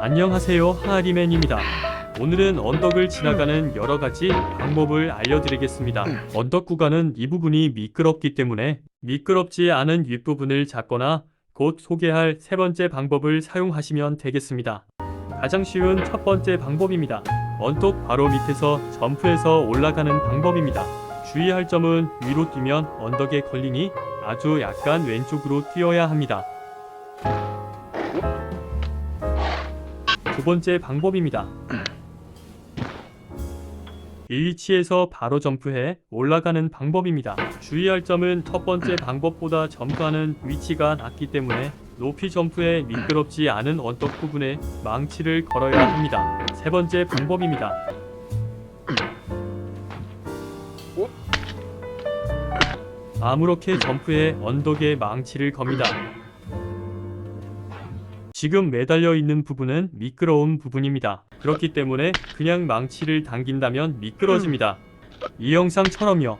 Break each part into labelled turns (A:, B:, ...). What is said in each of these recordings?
A: 안녕하세요 하리맨입니다. 오늘은 언덕을 지나가는 여러 가지 방법을 알려드리겠습니다. 언덕 구간은 이 부분이 미끄럽기 때문에 미끄럽지 않은 윗부분을 잡거나 곧 소개할 세 번째 방법을 사용하시면 되겠습니다. 가장 쉬운 첫 번째 방법입니다. 언덕 바로 밑에서 점프해서 올라가는 방법입니다. 주의할 점은 위로 뛰면 언덕에 걸리니 아주 약간 왼쪽으로 뛰어야 합니다. 두 번째 방법입니다. 이 위치에서 바로 점프해 올라가는 방법입니다. 주의할 점은 첫 번째 방법보다 점프하는 위치가 낮기 때문에 높이 점프해 미끄럽지 않은 언덕 부분에 망치를 걸어야 합니다. 세 번째 방법입니다. 아무렇게 점프해 언덕에 망치를 겁니다. 지금 매달려 있는 부분은 미끄러운 부분입니다. 그렇기 때문에 그냥 망치를 당긴다면 미끄러집니다. 이 영상처럼요.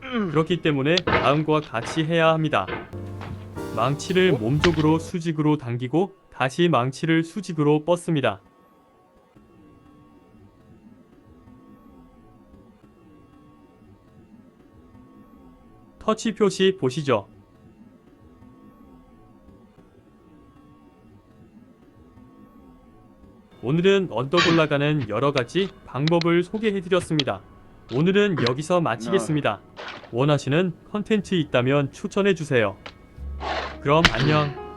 A: 그렇기 때문에 다음과 같이 해야 합니다. 망치를 몸쪽으로 수직으로 당기고 다시 망치를 수직으로 뻗습니다. 터치 표시 보시죠. 오늘은 언덕 올라가는 여러 가지 방법을 소개해드렸습니다. 오늘은 여기서 마치겠습니다. 원하시는 컨텐츠 있다면 추천해주세요. 그럼 안녕.